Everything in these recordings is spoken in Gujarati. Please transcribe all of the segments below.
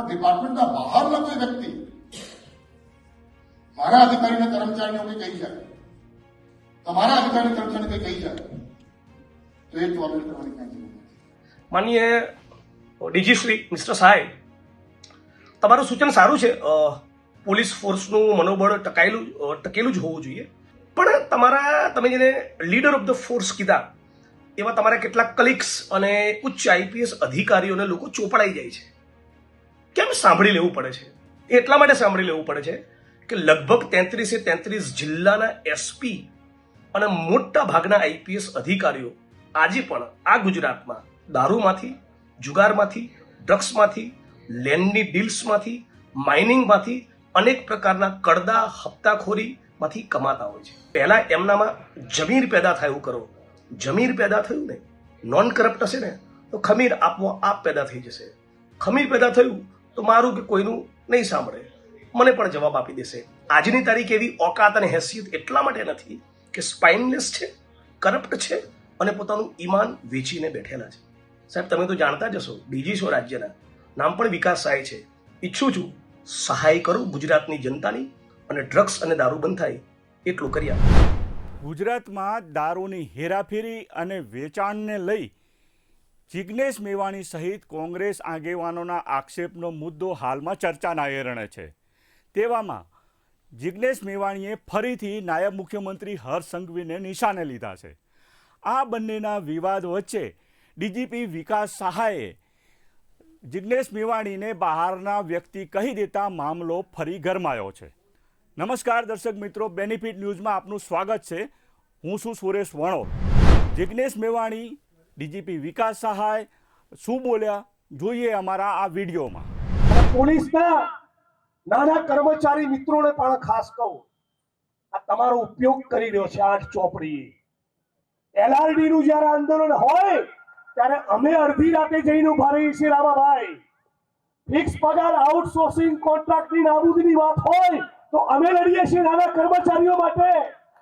પણ ડિપાર્ટમેન્ટના બહારના કોઈ વ્યક્તિ મારા અધિકારીને કર્મચારીને કંઈ કહી જાય તમારા અધિકારી કર્મચારીને કંઈ કહી જાય તો એ ટોલેટ કરવાની કાંઈ જરૂર નથી. માનીએ ડીજીશ્રી મિસ્ટર સાહેબ, તમારું સૂચન સારું છે પોલીસ ફોર્સનું મનોબળ ટકાયેલું ટકેલું જ હોવું જોઈએ. પણ તમારા, તમે જેને લીડર ઓફ ધ ફોર્સ કીધા, એવા તમારા કેટલાક કલિક્સ અને ઉચ્ચ આઈપીએસ અધિકારીઓને લોકો ચોપડાઈ જાય છે. કેમ સાંભળી લેવું પડે છે? એટલા માટે સાંભળી લેવું પડે છે કે લગભગ તેત્રીસે તેત્રીસ જિલ્લાના એસપી અને મોટા ભાગના આઈપીએસ અધિકારીઓ આજે પણ આ ગુજરાતમાં દારૂમાંથી, જુગારમાંથી, ડ્રગ્સમાંથી લેન્ડની ડીલ્સમાંથી, માઇનિંગમાંથી અનેક પ્રકારના કડદા હપ્તાખોરીમાંથી કમાતા હોય છે. પહેલાં એમનામાં જમીર પેદા થયું કરો. જમીર પેદા થયું ને નોન કરપ્ટ હશે ને, તો ખમીર આપવો આપ પેદા થઈ જશે. ખમીર પેદા થયું તો મારું કે કોઈનું નહીં સાંભળે. મને પણ જવાબ આપી દેશે. આજની તારીખ એવી ઓકાત અને હેસિયત એટલા માટે નથી કે સ્પાઇનલેસ છે કરપ્ટ છે અને પોતાનું ઈમાન વેચીને બેઠેલા છે. સાહેબ, તમે તો જાણતા જ હશો, ડીજી છો રાજ્યના. નામ પણ વિકાસ સહાય છે. ઈચ્છું છું સહાય કરું ગુજરાતની જનતાની અને ડ્રગ્સ અને દારૂ બંધ થાય એટલું કરી ગુજરાતમાં દારૂની હેરાફેરી અને વેચાણને લઈ જિજ્ઞેશ મેવાણી સહિત કોંગ્રેસ આગેવાનોના આક્ષેપનો મુદ્દો હાલમાં ચર્ચાના એરણે છે. તેવામાં જિજ્ઞેશ મેવાણીએ ફરીથી નાયબ મુખ્યમંત્રી હર્ષ સંઘવીને નિશાને લીધા છે. આ બંનેના વિવાદ વચ્ચે ડીજીપી વિકાસ સહાયે જિજ્ઞેશ મેવાણીને બહારના વ્યક્તિ કહી દેતા મામલો ફરી ગરમાયો છે. નમસ્કાર દર્શક મિત્રો, બેનિફિટ ન્યૂઝમાં આપનું સ્વાગત છે. હું છું સુરેશ વણો જિજ્ઞેશ મેવાણી ડીજીપી વિકાસ સહાય શું બોલ્યા? જોઈએ અમારા આ વિડીયોમાં. પોલીસના નાના કર્મચારી મિત્રોને પણ ખાસ કહું, આ તમારો ઉપયોગ કરી રહ્યો છે આઠ ચોપડી એલઆરડી નું જયારે આંદોલન હોય, ત્યારે અમે અડધી રાતે જઈને ઊભા રહીએ છીએ રામાભાઈ. ફિક્સ પગાર, આઉટસોર્સિંગ કોન્ટ્રાક્ટની નાબૂદીની વાત હોય, તો અમે લડીએ છીએ નાના કર્મચારીઓ માટે.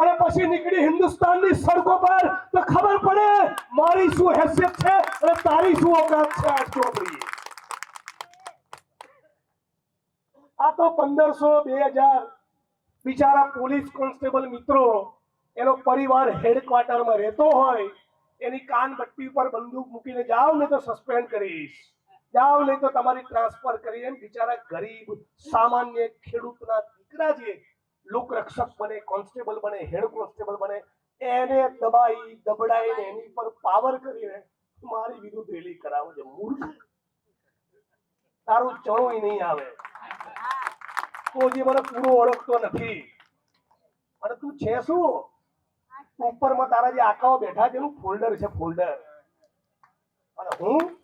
અને પછી નીકળી હિન્દુસ્તાનની સડકો પર, તો ખબર પડે મારી શું હેસિયત છે અને તારી શું ઓકાત છે આ ચોપડી આ તો પંદરસો બે હજાર બિચારા પોલીસ કોન્સ્ટેબલ મિત્રો, એનો પરિવાર હેડક્વાર્ટરમાં રહેતો હોય, એની કાન બટ્ટી ઉપર બંદૂક મૂકીને જાઓ ને તો સસ્પેન્ડ કરીશ. જાઓ નહીં તો તમારી ટ્રાન્સફર કરી એમ બિચારા ગરીબ, સામાન્ય ખેડૂતના દીકરા જે લોકરક્ષક બને કોન્સ્ટેબલ બને હેડ કોન્સ્ટેબલ બને એને દબાઈ દબડાઈને એની પર પાવર કરીને મારી વિરુદ્ધ રેલી કરાવો છે. મૂર્ખ. તારું ચણોય નહીં આવે. તો હજી મને પૂરો ઓળખતો નથી. અને તું છે શું? ઉપરમાં તારા જે આકાઓ બેઠા છે એનું ફોલ્ડર છે ફોલ્ડર અને હું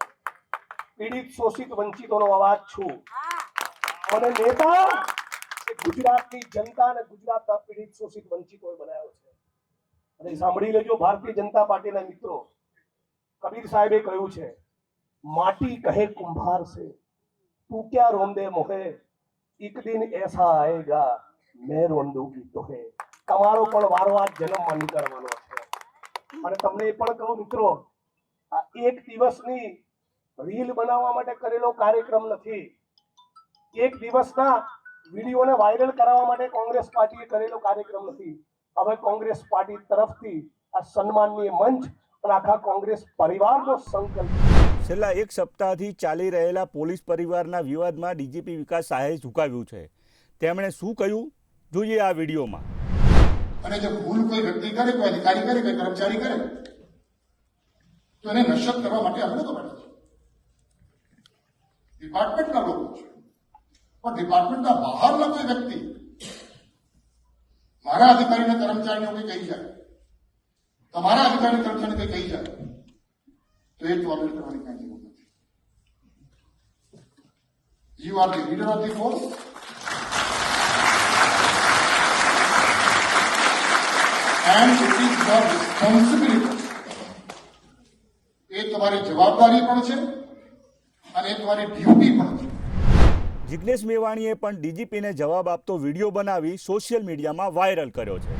પીડિત શોષિત વંચિતોનો અવાજ છું. અને નેતા ગુજરાતની જનતા અને ગુજરાતના પીડિત શોષિત વંચિતોએ બનાવ્યો છે. અને સાંભળી લેજો, ભારતીય જનતા પાર્ટીના મિત્રો, કબીર સાહેબે કહ્યું છે, માટી કહે કુંભાર છે તું ક્યાં રોંદે મોહે? એક દિન એસા આએગા મેં રોંદુગી તોહે. તમારો પણ વારો આ જન્મમાં નીકળવાનો છે. અને તમને એ પણ કહું મિત્રો, આ એક દિવસની રીલ બનાવવા માટે કરેલો કાર્યક્રમ નથી. એક દિવસના વિડીયોને વાયરલ કરાવવા માટે કોંગ્રેસ પાર્ટીએ કરેલો કાર્યક્રમ નથી. હવે કોંગ્રેસ પાર્ટી તરફથી આ સન્માનનીય મંચ અને આખા કોંગ્રેસ પરિવારનો સંકલ્પ છેલ્લા એક સપ્તાહથી ચાલી રહેલા પોલીસ પરિવારના વિવાદમાં ડીજીપી વિકાસ શાહે ઝુકાવ્યું છે. તેમણે શું કહ્યું? જોઈએ આ વિડીયોમાં. અને જો ભૂલ કોઈ વ્યક્તિ કરે કોઈ અધિકારી કરે કોઈ કર્મચારી કરે તો એને નશ્યત કરવા માટે અમે તો ડિપાર્ટમેન્ટના લોકો છે. પણ ડિપાર્ટમેન્ટના બહારના કોઈ વ્યક્તિ. મારા અધિકારીના કર્મચારીને કંઈ કહી જાય. તમારા અધિકારી કર્મચારીને કંઈ કહી જાય. તો એ ટોલરેટ કરવાની કાંઈ જરૂર નથી. You are the leader of the force and it is your responsibility એ તમારી જવાબદારી પણ છે અને એ તમારી ડ્યુટી પણ છે. જિજ્ઞેશ મેવાણીએ પણ ડીજીપીને જવાબ આપતો વીડિયો બનાવી સોશિયલ મીડિયામાં વાયરલ કર્યો છે.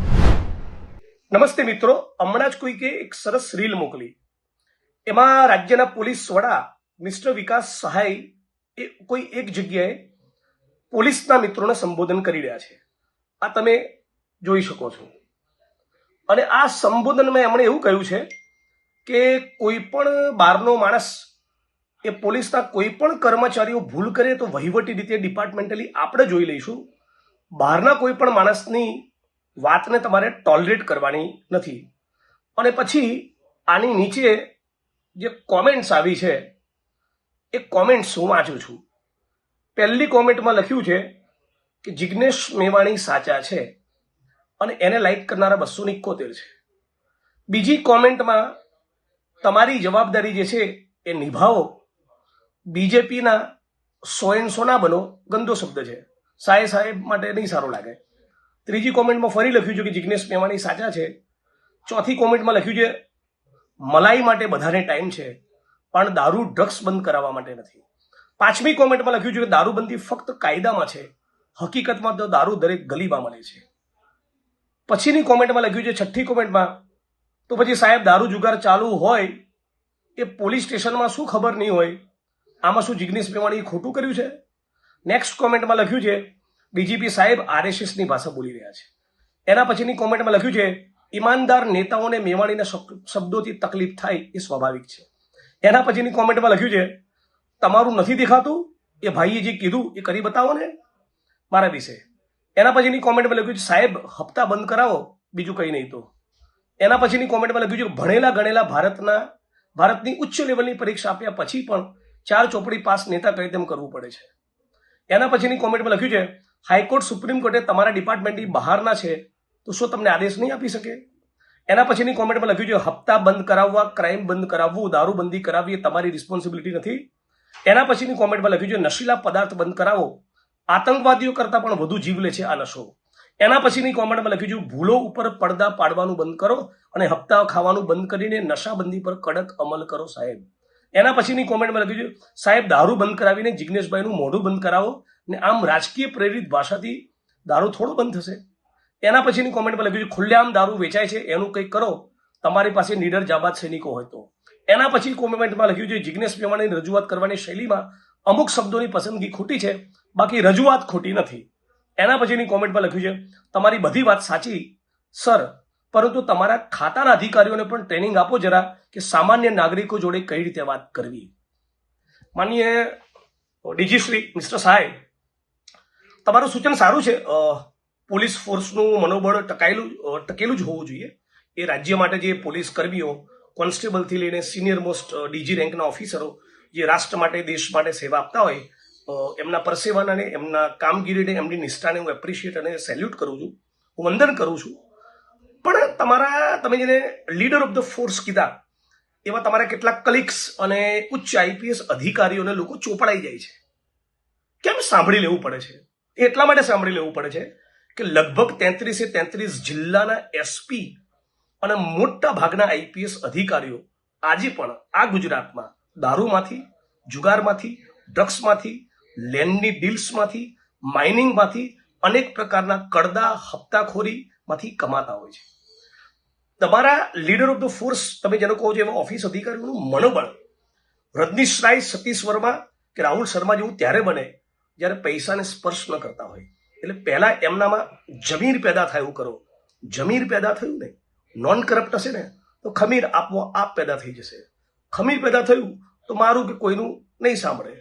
નમસ્તે મિત્રો, હમણાં જ કોઈકે એક સરસ રીલ મોકલી. એમાં રાજ્યના પોલીસ વડા મિસ્ટર વિકાસ સહાય એ કોઈ એક જગ્યાએ પોલીસના મિત્રોને સંબોધન કરી રહ્યા છે. આ તમે જોઈ શકો છો. અને આ સંબોધનમાં એમણે એવું કહ્યું છે કે કોઈ પણ બહારનો માણસ એ પોલીસના કોઈ પણ કર્મચારીઓ ભૂલ કરે તો વહીવટી રીતે ડિપાર્ટમેન્ટલી આપણે જોઈ લઈશું. બહારના કોઈ પણ માણસની વાતને તમારે ટોલરેટ કરવાની નથી. અને પછી આની નીચે જે કોમેન્ટ્સ આવી છે, એ કોમેન્ટ્સ હું વાંચું છું. પહેલી કોમેન્ટમાં લખ્યું છે કે જિજ્ઞેશ મેવાણી સાચા છે અને એને લાઈક કરનારા બસો ઇકોતેર છે. બીજી કોમેન્ટમાં તમારી જવાબદારી જે છે એ નિભાવો. બીજેપીના સો એન સો બનો ગંદો શબ્દ છે. સાહેબ સાહેબ માટે નહીં સારું લાગે. ત્રીજી કોમેન્ટમાં ફરી લખ્યું છે કે જિજ્ઞેશ મેવાણી સાચા છે. ચોથી કોમેન્ટમાં લખ્યું છે, મલાઈ માટે બધાને ટાઈમ છે, પણ દારૂ ડ્રગ્સ બંધ કરાવવા માટે નથી. પાંચમી કોમેન્ટમાં લખ્યું છે કે દારૂબંધી ફક્ત કાયદામાં છે. હકીકતમાં તો દારૂ દરેક ગલીમાં મળે છે. પછીની કોમેન્ટમાં લખ્યું છે, છઠ્ઠી કોમેન્ટમાં, તો પછી સાહેબ, દારૂ જુગાર ચાલુ હોય એ પોલીસ સ્ટેશનમાં શું ખબર નહીં હોય? આમાં શું જિજ્ઞેશ મેવાણીએ ખોટું કર્યું છે? નેક્સ્ટ કોમેન્ટમાં લખ્યું છે ડીજીપી સાહેબ આરએસએસની ભાષા બોલી રહ્યા છે. એના પછીની કોમેન્ટમાં લખ્યું છે, ઈમાનદાર નેતાઓને મેવાણીના શબ્દોથી તકલીફ થાય એ સ્વાભાવિક છે. એના પછીની કોમેન્ટમાં લખ્યું છે, તમારું નથી દેખાતું? એ ભાઈએ જે કીધું એ કરી બતાવો ને, મારા વિશે. એના પછીની કોમેન્ટમાં લખ્યું છે, સાહેબ, હપ્તા બંધ કરાવો, બીજું કંઈ નહીં તો. એના પછીની કોમેન્ટમાં લખ્યું છે, ભણેલા ગણેલા ભારતના, ભારતની ઉચ્ચ લેવલની પરીક્ષા આપ્યા પછી પણ ચાર ચોપડી પાસ નેતા કહે તેમ કરવું પડે છે? એના પછીની કોમેન્ટમાં લખ્યું છે, હાઈકોર્ટ સુપ્રીમ કોર્ટે તમારા ડિપાર્ટમેન્ટની બહારના છે, તો શું તમને આદેશ નહીં આપી શકે? એના પછીની કોમેન્ટમાં લખ્યું છે, હપ્તા બંધ કરાવવા, ક્રાઇમ બંધ કરાવવું, દારૂબંધી કરાવવી એ તમારી રિસ્પોન્સિબિલિટી નથી. એના પછીની કોમેન્ટમાં લખ્યું છે, નશીલા પદાર્થ બંધ કરાવો, આતંકવાદીઓ કરતાં પણ વધુ જીવ લે છે આ નશો. એના પછીની કોમેન્ટમાં લખ્યું છે, ભૂલો ઉપર પડદા પાડવાનું બંધ કરો અને હપ્તા ખાવાનું બંધ કરીને નશાબંધી પર કડક અમલ કરો સાહેબ. એના પછીની કોમેન્ટમાં લખ્યું છે, સાહેબ, દારૂ બંધ કરાવીને જિજ્ઞેશભાઈનું મોઢું બંધ કરાવો ને આમ રાજકીય પ્રેરિત ભાષાથી દારૂ થોડો બંધ થશે. એના પછીની કોમેન્ટમાં લખ્યું છે, ખુલ્લેઆમ દારૂ વેચાય છે, એનું કંઈક કરો. તમારી પાસે નીડર જાબાદ સૈનિકો હોય તો. એના પછી કોમેન્ટમાં લખ્યું છે જિજ્ઞેશ મેવાણીની રજૂઆત કરવાની શૈલીમાં અમુક શબ્દોની પસંદગી ખોટી છે, બાકી રજૂઆત ખોટી નથી. એના પછીની કોમેન્ટમાં લખ્યું છે, તમારી બધી વાત સાચી, સર. પરંતુ તમારા ખાતાના અધિકારીઓને પણ ટ્રેનિંગ આપો જરા કે સામાન્ય નાગરિકો જોડે કઈ રીતે વાત કરવી. માનીએ ડીજીશ્રી મિસ્ટર સહાય તમારું સૂચન સારું છે? પોલીસ ફોર્સનું મનોબળ ટકાયેલું ટકેલું જ હોવું જોઈએ. એ રાજ્ય માટે જે પોલીસ કર્મીઓ, કોન્સ્ટેબલથી લઈને સિનિયર મોસ્ટ ડીજી રેન્કના ઓફિસરો જે રાષ્ટ્ર માટે, દેશ માટે સેવા આપતા હોય એમના પરસેવાને એમના કામગીરીને, એમની નિષ્ઠાને હું એપ્રિશિએટ અને સેલ્યુટ કરું છું. હું વંદન કરું છું. પણ તમારા, તમે જેને લીડર ઓફ ધ ફોર્સ કીધા, એવા તમારા કેટલાક કલિક્સ અને ઉચ્ચ આઈપીએસ અધિકારીઓને લોકો ચોપડાઈ જાય છે. કેમ સાંભળી લેવું પડે છે? એટલા માટે સાંભળી લેવું પડે છે કે લગભગ તેત્રીસે તેત્રીસ જિલ્લાના એસપી અને મોટા ભાગના આઈપીએસ અધિકારીઓ આજે પણ આ ગુજરાતમાં દારૂમાંથી, જુગારમાંથી ડ્રગ્સમાંથી લેન્ડની ડીલ્સમાંથી માઇનિંગમાંથી અનેક પ્રકારના કડદા હપ્તાખોરીમાંથી કમાતા હોય છે. તમારા લીડર ઓફ ધ ફોર્સ તમે જેનો કહો છો એવા ઓફિસ અધિકારીઓનું મનોબળ. રજનીશ રાય, સતીશ વર્મા કે રાહુલ શર્મા જેવું ત્યારે બને જ્યારે પૈસાને સ્પર્શ ન કરતા હોય. એટલે પહેલા એમનામાં જમીર પેદા થાય એવું કરો. જમીર પેદા થયું ને નોન કરપ્ટ હશે ને, તો ખમીર આપવો આપ પેદા થઈ જશે. ખમીર પેદા થયું તો મારું કે કોઈનું નહીં સાંભળે.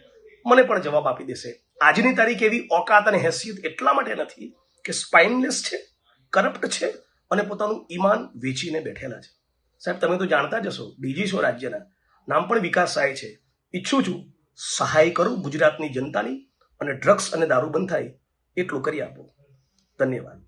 મને પણ જવાબ આપી દેશે. આજની તારીખ એવી ઓકાત અને હેસિયત એટલા માટે નથી કે સ્પાઇનલેસ છે. કરપ્ટ છે અને પોતાનું ઈમાન વેચીને બેઠેલા છે. સાહેબ, તમે તો જાણતા જ હશો, ડીજી છો રાજ્યના, નામ પણ વિકાસ સહાય છે. ઈચ્છું છું સહાય કરું ગુજરાતની જનતાની અને ડ્રગ્સ અને દારૂ બંધ થાય એટલું કરી આપો. ધન્યવાદ.